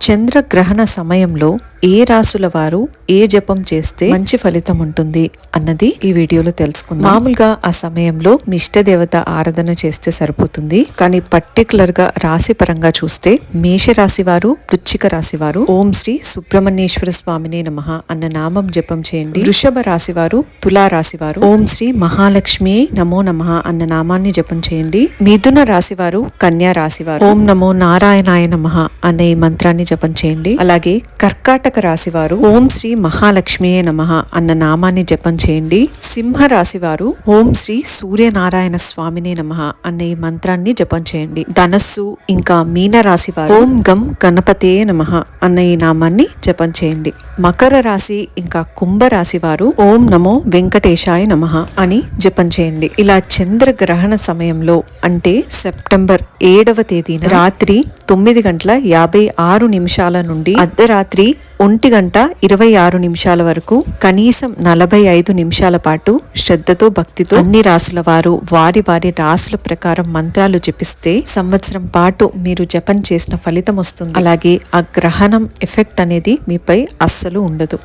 చంద్రగ్రహణ సమయంలో ఏ రాసుల వారు ఏ జపం చేస్తే మంచి ఫలితం ఉంటుంది అన్నది ఈ వీడియోలో తెలుసుకుందాం. మామూలుగా ఆ సమయంలో మిష్ట దేవత ఆరాధన చేస్తే సరిపోతుంది. కానీ పర్టికులర్గా రాశి పరంగా చూస్తే మేష రాశి వారు వృచ్చిక రాశి వారు ఓం శ్రీ సుబ్రహ్మణ్యేశ్వర స్వామినే నమః అన్న నామం జపం చేయండి. వృషభ రాశి వారు తులా రాశి వారు ఓం శ్రీ మహాలక్ష్మి నమో నమః అన్న నామాన్ని జపం చేయండి. మిథున రాశి వారు కన్యా రాశి వారు ఓం నమో నారాయణాయ నమః అనే ఈ మంత్రాన్ని జపం చేయండి. అలాగే కర్కాటక రాశి వారు ఓం శ్రీ మహాలక్ష్మియే నమః అన్న నామాన్ని జపం చేయండి. సింహ రాశి వారు ఓం శ్రీ సూర్యనారాయణ స్వామినే నమః అన్న ఈ మంత్రాన్ని జపం చేయండి. ధనస్సు ఇంకా మీన రాశి వారు ఓం గం గణపతే నమః అన్న ఈ నామాన్ని జపం చేయండి. మకర రాశి ఇంకా కుంభ రాశి వారు ఓం నమో వెంకటేశాయ నమః అని జపం చేయండి. ఇలా చంద్ర గ్రహణ సమయంలో అంటే సెప్టెంబర్ ఏడవ తేదీన రాత్రి తొమ్మిది గంటల యాభై ఆరు నిమిషాల నుండి అర్ధరాత్రి ఒంటి గంట ఇరవై ఆరు నిమిషాల వరకు కనీసం నలభై ఐదు నిమిషాల పాటు శ్రద్ధతో భక్తితో అన్ని రాసుల వారు వారి వారి రాసుల ప్రకారం మంత్రాలు జపిస్తే సంవత్సరం పాటు మీరు జపం చేసిన ఫలితం వస్తుంది. అలాగే ఆ గ్రహణం ఎఫెక్ట్ అనేది మీపై అస్సలు ఉండదు.